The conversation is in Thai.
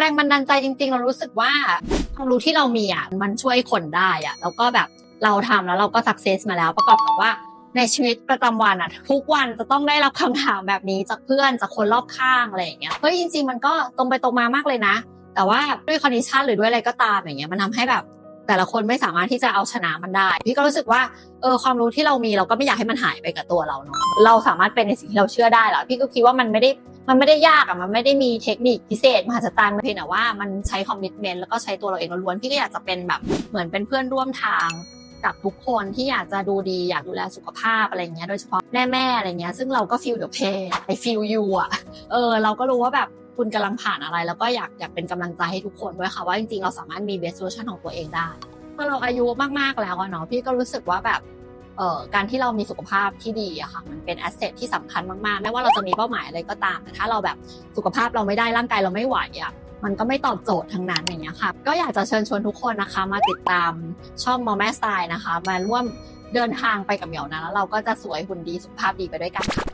แรงบันดาลใจจริง ๆ เรารู้สึกว่าความรู้ที่เรามีอะมันช่วยคนได้อะแล้วก็แบบเราทำแล้วเราก็สักเซสมาแล้วประกอบกับว่าในชีวิตประจำวันอะทุกวันจะต้องได้รับคำถามแบบนี้จากเพื่อนจากคนรอบข้างอะไรอย่างเงี้ยเฮ้ยจริง ๆ มันก็ตรงไปตรงมามากเลยนะ แต่ว่าด้วยคอนดิชันหรือด้วยอะไรก็ตามอย่างเงี้ยมันทำให้แบบ แต่ละคนไม่สามารถที่จะเอาชนะมันได้ พี่ก็รู้สึกว่าเออความรู้ที่เรามีเราก็ไม่อยากให้มันหายไปกับตัวเราเนาะเราสามารถเป็นในสิ่งที่เราเชื่อได้แล้วพี่ก็คิดว่ามันไม่ได้มันไม่ได้ยากอะมันไม่ได้มีเทคนิคพิเศษมหัศจรรย์เพียงแต่ว่ามันใช้คอมมิชเมนต์แล้วก็ใช้ตัวเราเองล้วนพี่ก็อยากจะเป็นแบบเหมือนเป็นเพื่อนร่วมทางกับทุกคนที่อยากจะดูดีอยากดูแลสุขภาพอะไรเงี้ยโดยเฉพาะแม่ๆอะไรเงี้ยซึ่งเราก็ฟีลเดอะเพย์ไอฟีลยูอะเออเราก็รู้ว่าแบบ คุณกำลังผ่านอะไร แล้วก็อยากอยากเป็นกำลังใจให้ทุกคนด้วยค่ะว่าจริงๆเราสามารถมี best version ของตัวเองได้พอเราอายุมากๆแล้วเนาะพี่ก็รู้สึกว่าแบบเอ่อการที่เรามีสุขภาพที่ดีอะค่ะมันเป็นแอสเซทที่สำคัญมากๆ ไม่ว่าเราจะมีเป้าหมายอะไรก็ตาม แต่ถ้าเราแบบสุขภาพเราไม่ได้ร่างกายเราไม่ไหวอะมันก็ไม่ตอบโจทย์ทั้งนั้นอย่างเงี้ยค่ะ ก็อยากจะเชิญชวนทุกคนนะคะมาติดตามช่องมอแม่สไตล์นะคะ มาร่วมเดินทางไปกับเหมียวนะแล้วเราก็จะสวยหุ่นดีสุขภาพดีไปด้วยกันค่ะ